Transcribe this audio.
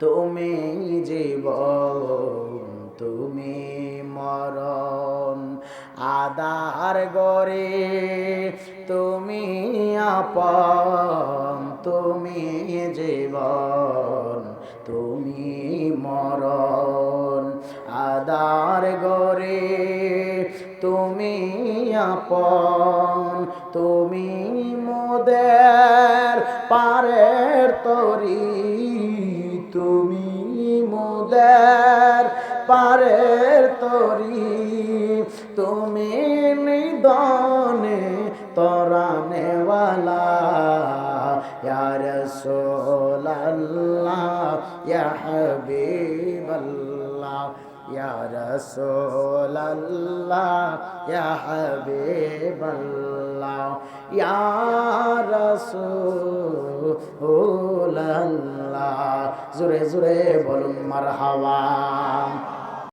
তুমি জীবন তুমি মরণ। আদার গরে তুমি আপন, তুমি জীবন তুমি মরণ। আদার গরে তুমি আপন, তুমি মোদের পারের তরি। তুমি মোদের পারের তরি, তুমি নিদনে তরানেওয়ালা, ইয়া রাসূলাল্লাহ, ইয়া হাবিবাল্লাহ, ইয়া রাসূলাল্লাহ, ইয়া হাবিবাল্লাহ, ইয়া রাসূলাল্লাহ জোরে জোরে বলুন মারহাবা।